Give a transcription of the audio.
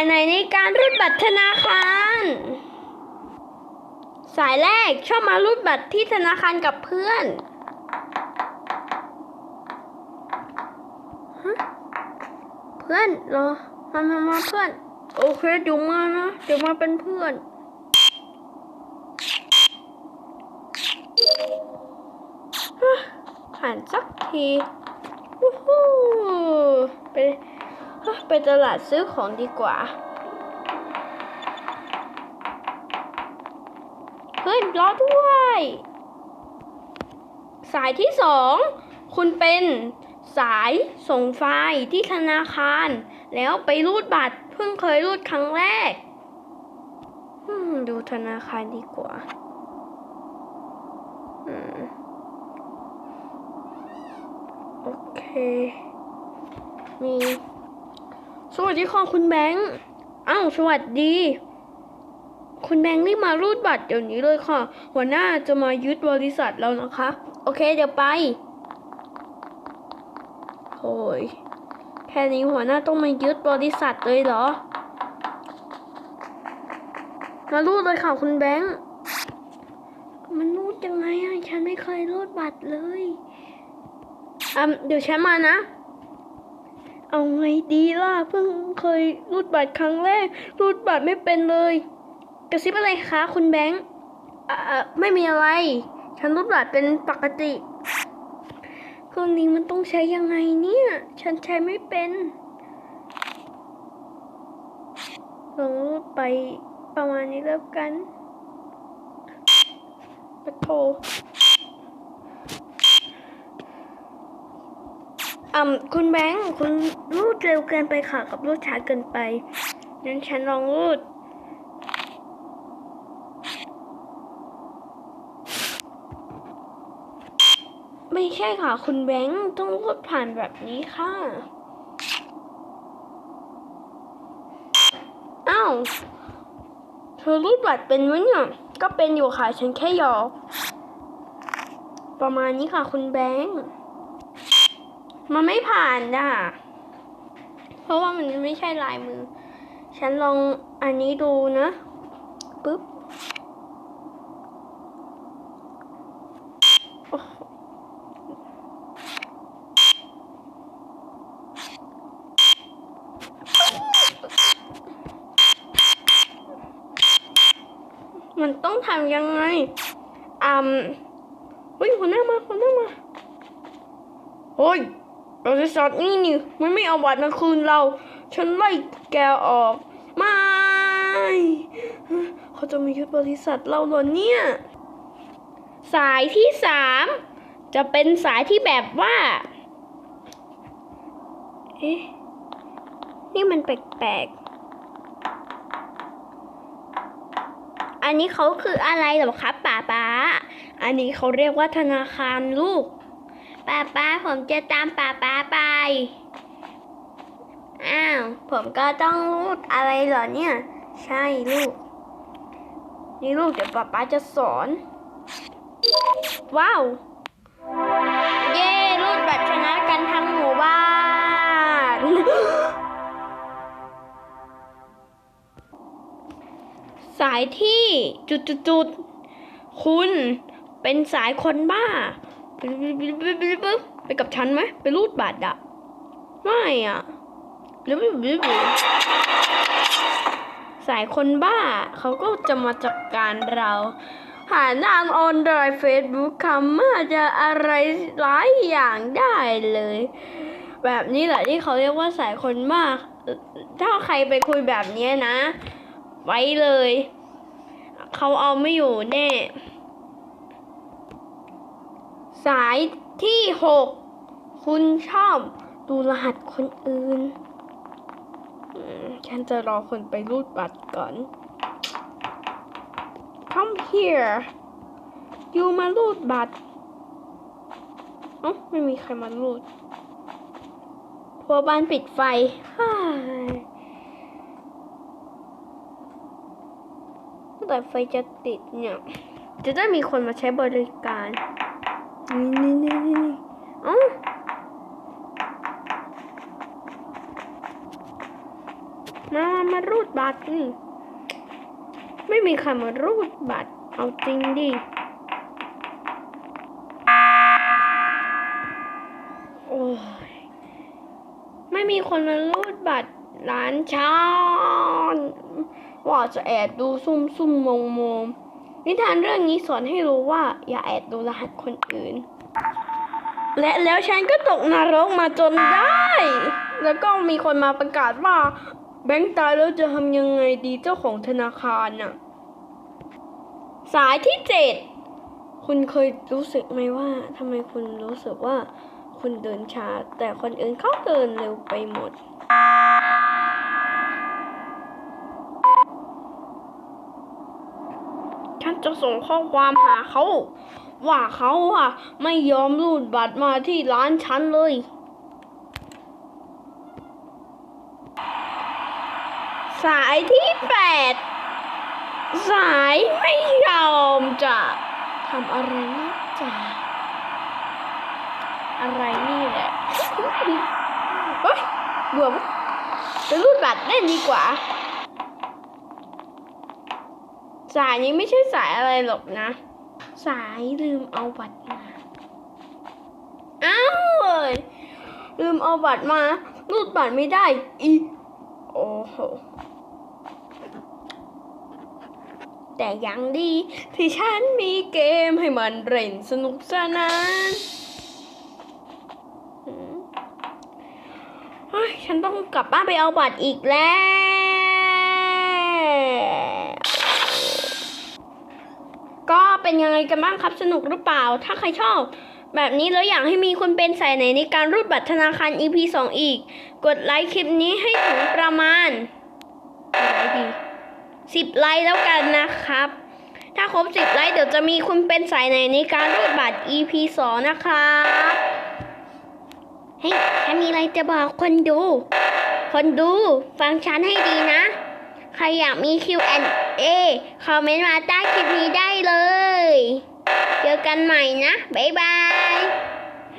ายไหนในการรูดบัตรธนาคาร สายแรกชอบมารูดบัตรที่ธนาคารกับเพื่อนเพื่อนเหรอมามามาเพื่อน โอเคเดี๋ยวมานะเดี๋ยวมาเป็นเพื่อนผ่านสักทีวู้ฮู้ไป ไปตลาดซื้อของดีกว่า เฮ้ยรอด้วย สายที่สอง คุณเป็นสายส่งไฟล์ที่ธนาคาร แล้วไปรูดบัตร เพิ่งเคยรูดครั้งแรก ดูธนาคารดีกว่าอโอเค มี วัสดีค่ะคุณแบงค์อ้าวสวัสดี คุณแบงค์รีบมารูดบัตรเดี๋ยวนี้เลยค่ะ หัวหน้าจะมายึดบริษัทแล้วนะคะ โอเคเดี๋ยวไปโอ้ยแค่นี้หัวหน้าต้องมายึดบริษัทเลยเหรอ มารูดเลยค่ะคุณแบงค์ มันรูดยังไงอะฉันไม่เคยรูดบัตรเลยอะเดี๋ยวฉันมานะ เอาไงดีล่ะเพิ่งเคยรูดบัตรครั้งแรก รูดบัตรไม่เป็นเลย กระซิบอะไรคะคุณแบงค์อะอะไม่มีอะไร ฉันรูดบัตรเป็นปกติเครื่องนี้มันต้องใช้ยังไงเนี่ย ฉันใช้ไม่เป็นลองรูดไปประมาณนี้แล้วกันปะโท อ่าคุณแบงค์คุณรูดเร็วเกินไปค่ะ กับรูดช้าเกินไปงั้นฉันลองรูดไม่ใช่ค่ะ คุณแบงค์ต้องรูดผ่านแบบนี้ค่ะอ้าวเธอรูดบัตรเป็นมั้ยเนี่ยก็เป็นอยู่ค่ะ ฉันแค่หยอกประมาณนี้ค่ะ คุณแบงค์ มันไม่ผ่านอะ เพราะว่ามันไม่ใช่ลายมือ ฉันลองอันนี้ดูนะปึ๊บมันต้องทำยังไงอืมเฮ้ยหัวหน้ามาหัวหน้ามาเฮ้ย บริษัทนี่นี่มันไม่เอาบัตรมาคืนเรา ฉันไล่แกออก ไม่ เขาจะมายึดบริษัทเราเหรอเนี่ย สายที่สามจะเป็นสายที่แบบว่า เอ๊ะ นี่มันแปลกๆ อันนี้เขาคืออะไรเหรอครับป๋าป๋า อันนี้เขาเรียกว่าธนาคารลูก ป้าป้าผมจะตามป้าป้าไป อ้าว ผมก็ต้องรูดอะไรเหรอเนี่ย ใช่ลูก นี่ลูกเดี๋ยวป้าป้าจะสอน ว้าว เย้รูดบัตรชนะกันทั้งหมู่บ้านสายที่จุดจุดจุดๆคุณเป็นสายคนบ้า ไปกับฉันไหมไปรูดบัตรอะไม่อะสายคนบ้าเขาก็จะมาจัดการเราผ่านทางออนไลน์เฟซบุ๊กคำมาจะอะไรหลายอย่างได้เลย แบบนี้แหละที่เขาเรียกว่าสายคนบ้าถ้าใครไปคุยแบบนี้นะ ไว้เลย เขาเอาไม่อยู่แน่ สายที่หกคุณชอบดูรหัสคนอื่นฉันจะรอคนไปรูดบัตรก่อน Come here อยู่มารูดบัตรเอ้าไม่มีใครมารูดพราะบ้านปิดไฟฮ่าเมื่อไหร่ไฟจะติดเนี่ย จะได้มีคนมาใช้บริการ นี่นี่นี่นี่เอ้ามามารูดบัตรนี่ไม่มีใครมารูดบัตร เอาจริงดิโอ้ยไม่มีคนมารูดบัตรร้านชานว่าจะแอบดูซุ่มซุ่มมงมง นิทานเรื่องนี้สอนให้รู้ว่า อย่าแอบดูรหัสคนอื่น และแล้วฉันก็ตกนรกมาจนได้ แล้วก็มีคนมาประกาศว่า แบงค์ตายแล้วจะทำยังไงดีเจ้าของธนาคารน่ะ สายที่เจ็ดคุณเคยรู้สึกไหมว่าทำไมคุณรู้สึกว่าคุณเดินช้า แต่คนอื่นเขาเดินเร็วไปหมด ฉัน จะส่งข้อความหาเขาว่าเขาอะไม่ยอมรูดบัตรมาที่ร้านฉันเลย สายที่แปดสายไม่ยอมจะทำอะไรนอกจากอะไรนี่แหละเฮ้ยเบื่อไปรูดบัตรเล่นดีกว่า สายนี้ไม่ใช่สายอะไรหรอกนะ สายลืมเอาบัตรมาอ้าวเว้ยลืมเอาบัตรมารูดบัตรไม่ได้อีโอ้โหแต่ยังดีที่ฉันมีเกมให้มันเล่นสนุกสนานฉันต้องกลับบ้านไปเอาบัตรอีกแล้ว ก็ เป็นยังไงกันบ้างครับ สนุกหรือเปล่า ถ้าใครชอบ แบบนี้แล้วอยากให้มีคนเป็นสายไหนในการรูดบัตรธนาคาร EP 2 อีก กดไลค์คลิปนี้ให้ถึงประมาณสิบไลค์แล้วกันนะครับ ถ้าครบสิบไลค์เดี๋ยวจะมีคุณเป็นสายไหนในการรูดบัตร EP 2 นะครับเฮ้ยฉันมีอะไรจะบอกคนดู คนดู ฟังฉันให้ดีนะ ใครอยากมี Q&A คอมเมนต์มาใต้คลิปนี้ได้เลย เจอกันใหม่นะ บ๊ายบาย